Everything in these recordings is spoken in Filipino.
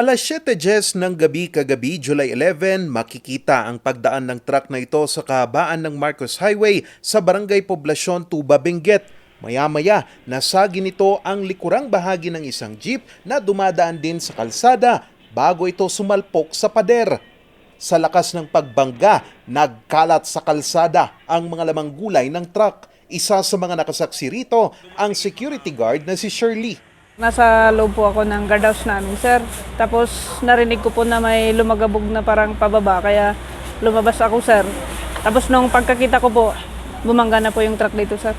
Alas 7.10 ng gabi kagabi, July 11, makikita ang pagdaan ng truck na ito sa kahabaan ng Marcos Highway sa Barangay Poblasyon, Tuba, Benguet. Maya-maya, nasagi nito ang likurang bahagi ng isang jeep na dumadaan din sa kalsada bago ito sumalpok sa pader. Sa lakas ng pagbangga, nagkalat sa kalsada ang mga lamang gulay ng truck. Isa sa mga nakasaksi rito, ang security guard na si Shirley. Nasa loob po ako ng guardhouse namin, sir. Tapos narinig ko po na may lumagabog na parang pababa, kaya lumabas ako, sir. Tapos nung pagkakita ko po, bumangga na po yung truck dito, sir.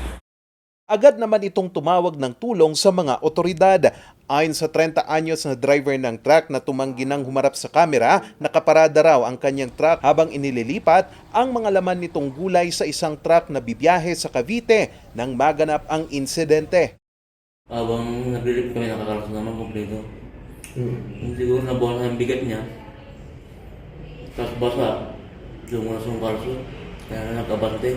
Agad naman itong tumawag ng tulong sa mga otoridad. Ayon sa 30 anyos na driver ng truck na tumanggi ng humarap sa kamera, nakaparada raw ang kanyang truck habang inililipat ang mga laman nitong gulay sa isang truck na bibiyahe sa Cavite nang maganap ang insidente. Habang nagre-rip kami, nakakalas naman kompleto. Hmm. Siguro nabuhan ang bigat niya. Tapos basa, yung kalso. Kaya na nagkabante.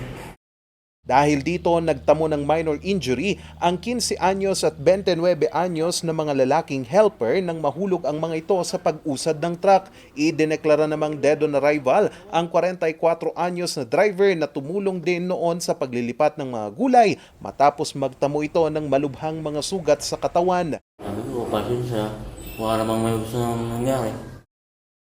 Dahil dito, nagtamo ng minor injury ang 15 anyos at 29 anyos na mga lalaking helper nang mahulog ang mga ito sa pag-usad ng truck. Idineklara namang dead on arrival ang 44 anyos na driver na tumulong din noon sa paglilipat ng mga gulay matapos magtamo ito ng malubhang mga sugat sa katawan. Ko, pasensya. Wala namang may gusto nang nangyari.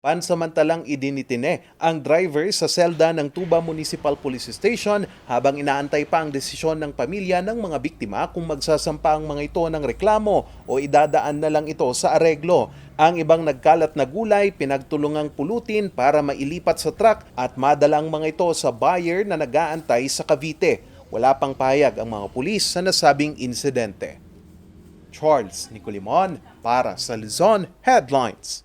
Pansamantalang idinitine ang driver sa selda ng Tuba Municipal Police Station habang inaantay pa ang desisyon ng pamilya ng mga biktima kung magsasampa ang mga ito ng reklamo o idadaan na lang ito sa areglo. Ang ibang nagkalat na gulay pinagtulungang pulutin para mailipat sa truck at madalang mga ito sa buyer na nagaantay sa Cavite. Wala pang payag ang mga pulis sa nasabing insidente. Charles Nicolimon para sa Luzon Headlines.